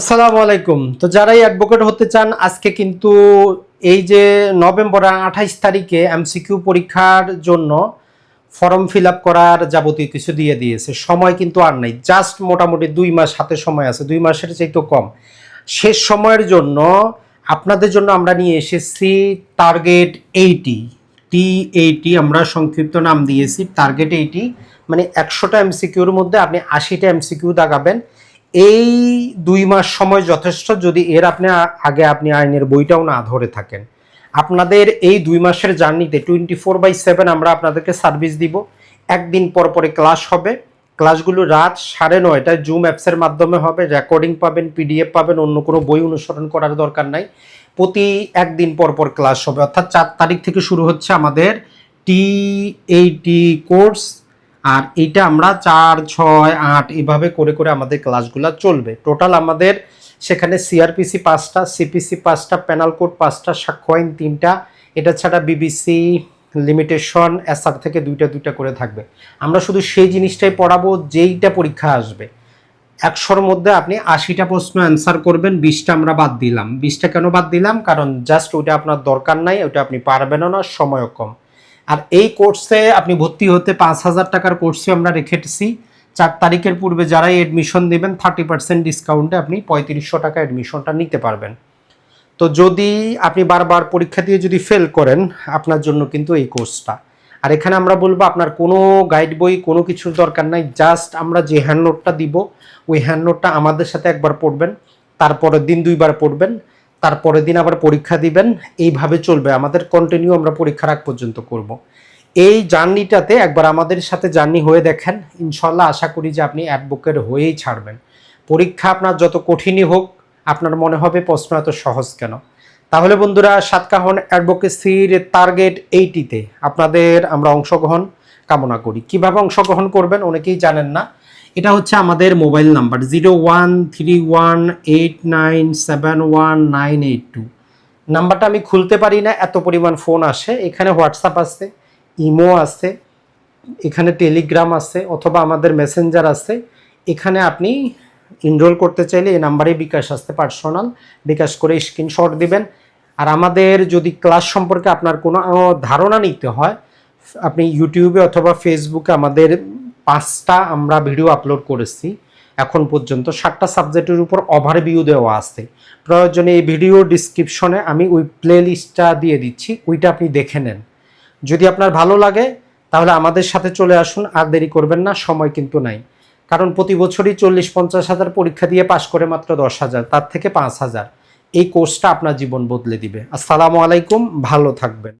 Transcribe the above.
আসসালামু আলাইকুম। তো যারাই অ্যাডভোকেট হতে চান, আজকে কিন্তু এই যে নভেম্বর আঠাইশ তারিখে এমসিকিউ পরীক্ষার জন্য ফর্ম ফিল করার যাবতীয় কিছু দিয়ে দিয়েছে। সময় কিন্তু আর নাই। জাস্ট মোটামুটি দুই মাস হাতে সময় আছে। দুই মাসের চাইতে কম। শেষ সময়ের জন্য আপনাদের জন্য আমরা নিয়ে এসেছি টার্গেট এইটি টি এইটি আমরা সংক্ষিপ্ত নাম দিয়েছি। টার্গেট এইটি মানে একশোটা এমসিকিউর মধ্যে আপনি আশিটা এমসিকিউ দাগাবেন। এই দুই মাস সময় যথেষ্ট যদি এর আপনি আগে আপনি আইনের বইটাও না ধরে থাকেন। আপনাদের এই দুই মাসের জার্নিতে টোয়েন্টি ফোর বাই সেভেন আমরা আপনাদেরকে সার্ভিস দিব। একদিন পর পরে ক্লাস হবে। ক্লাসগুলো রাত সাড়ে নয়টায় জুম অ্যাপসের মাধ্যমে হবে। রেকর্ডিং পাবেন পিডিএফ পাবেন, অন্য কোনো বই অনুসরণ করার দরকার নাই। প্রতি একদিন পর পর ক্লাস হবে। অর্থাৎ চার তারিখ থেকে শুরু হচ্ছে আমাদের টি এইটি কোর্স আর এইটা আমরা চার, ছয়, আট এভাবে করে করে আমাদের ক্লাসগুলো চলবে। টোটাল আমাদের সেখানে সিআরপিসি পাঁচটা সিপিসি পাঁচটা প্যানাল কোড পাঁচটা, সাক্ষ্য আইন তিনটা, এটা ছাড়া বিবিসি লিমিটেশন এসআর থেকে দুইটা দুইটা করে থাকবে। আমরা শুধু সেই জিনিসটাই পড়াবো যেইটা পরীক্ষা আসবে। একশোর মধ্যে আপনি আশিটা প্রশ্ন অ্যান্সার করবেন, বিশটা আমরা বাদ দিলাম। বিশটা কেন বাদ দিলাম? কারণ জাস্ট ওইটা আপনার দরকার নাই ওটা আপনি পারবেনও না, সময়ও কম। আর এই কোর্সে আপনি ভর্তি হতে পাঁচ হাজার টাকার কোর্সে আমরা রেখেছি। চার তারিখের পূর্বে যারাই এডমিশন দেবেন থার্টি পার্সেন্ট ডিসকাউন্টে আপনি পঁয়ত্রিশশো টাকা এডমিশনটা নিতে পারবেন। তো যদি আপনি বারবার পরীক্ষা দিয়ে যদি ফেল করেন, আপনার জন্য কিন্তু এই কোর্সটা আর এখানে আমরা বলব, আপনার কোনো গাইড বই, কোনো কিছুর দরকার নাই জাস্ট আমরা যে হ্যান্ড নোটটা দিব, ওই হ্যান্ড নোটটা আমাদের সাথে একবার পড়বেন, তারপরের দিন দুইবার পড়বেন। তারপরের দিন আবার পরীক্ষা দিবেন, এইভাবে চলবে। আমাদের কন্টিনিউ আমরা পরীক্ষার আগ পর্যন্ত করব। এই জার্নিটাতে একবার আমাদের সাথে জার্নি হয়ে দেখেন। ইনশাল্লাহ আশা করি যে আপনি অ্যাডভোকেট হয়েই ছাড়বেন। পরীক্ষা আপনার যত কঠিনই হোক, আপনার মনে হবে প্রশ্ন এত সহজ কেন? তাহলে বন্ধুরা, সাতকাহন অ্যাডভোকেসির টার্গেট এইটিতে আপনাদের আমরা অংশগ্রহণ কামনা করি। কীভাবে অংশগ্রহণ করবেন অনেকেই জানেন না। এটা হচ্ছে আমাদের mobile number, zero one three one eight nine seven one nine eight two. নাম্বারটা আমি খুলতে পারি না, এত পরিমাণ ফোন আসে। এখানে হোয়াটসঅ্যাপ আছে ইমো আছে এখানে টেলিগ্রাম আছে অথবা আমাদের মেসেঞ্জার আছে এখানে আপনি এনরোল করতে চাইলে এই নাম্বারে বিকাশ আসতে পার্সোনাল বিকাশ করে স্ক্রিনশট দিবেন। আর আমাদের যদি ক্লাস সম্পর্কে আপনার কোনো ধারণা নিতে হয়, আপনি ইউটিউবে অথবা ফেসবুকে আমাদের পাঁচটা আমরা ভিডিও আপলোড করেছি। এখন পর্যন্ত সাতটা সাবজেক্টের উপর ওভারভিউ দেওয়া আছে। প্রয়োজনে এই ভিডিও ডিসক্রিপশনে আমি ওই প্লে লিস্টটা দিয়ে দিচ্ছি, ওইটা আপনি দেখে নেন। যদি আপনার ভালো লাগে, তাহলে আমাদের সাথে চলে আসুন, আর দেরি করবেন না, সময় কিন্তু নাই। কারণ প্রতি বছরই চল্লিশ পঞ্চাশ হাজার পরীক্ষা দিয়ে পাশ করে মাত্র দশ হাজার, তার থেকে পাঁচ হাজার। এই কোর্সটা আপনার জীবন বদলে দিবে। আসসালামু আলাইকুম, ভালো থাকবেন।